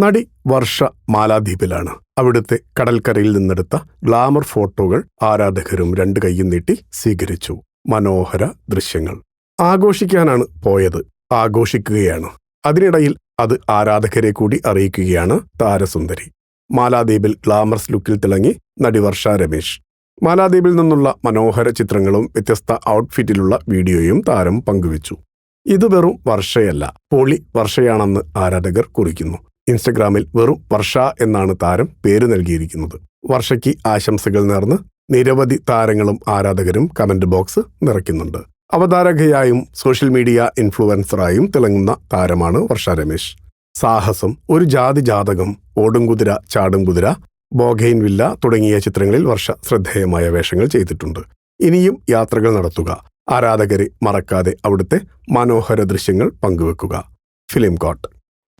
നടി വർഷ മാലാദ്വീപിലാണ്. അവിടുത്തെ കടൽക്കരയിൽ നിന്നെടുത്ത ഗ്ലാമർ ഫോട്ടോകൾ ആരാധകരും രണ്ട് കൈയും നീട്ടി സ്വീകരിച്ചു. മനോഹര ദൃശ്യങ്ങൾ. ആഘോഷിക്കാനാണ് പോയത്. ആഘോഷിക്കുകയാണ്. അതിനിടയിൽ അത് ആരാധകരെ കൂടി അറിയിക്കുകയാണ് താരസുന്ദരി. മാലാദ്വീപിൽ ഗ്ലാമർസ് ലുക്കിൽ തിളങ്ങി നടി വർഷ രമേശ്. മാലാദ്വീപിൽ നിന്നുള്ള മനോഹര ചിത്രങ്ങളും വ്യത്യസ്ത ഔട്ട്ഫിറ്റിലുള്ള വീഡിയോയും താരം പങ്കുവച്ചു. ഇത് വെറും വർഷയല്ല. പോളി വർഷയാണെന്ന് ആരാധകർ കുറിക്കുന്നു. ഇൻസ്റ്റഗ്രാമിൽ വെറും വർഷ എന്നാണ് താരം പേര് നൽകിയിരിക്കുന്നത്. വർഷയ്ക്ക് ആശംസകൾ നേർന്ന് നിരവധി താരങ്ങളും ആരാധകരും കമന്റ് ബോക്സ് നിറയ്ക്കുന്നുണ്ട്. അവതാരകയായും സോഷ്യൽ മീഡിയ ഇൻഫ്ലുവൻസറായും തിളങ്ങുന്ന താരമാണ് വർഷ രമേശ്. സാഹസം ഒരു ജാതി ജാതകം ഓടുംകുതിര ചാടുംകുതിര ബോഗൈൻ വില്ല തുടങ്ങിയ ചിത്രങ്ങളിൽ വർഷ ശ്രദ്ധേയമായ വേഷങ്ങൾ ചെയ്തിട്ടുണ്ട്. ഇനിയും യാത്രകൾ നടത്തുക. ആരാധകരെ മറക്കാതെ അവിടുത്തെ മനോഹര ദൃശ്യങ്ങൾ പങ്കുവെക്കുക. Film coat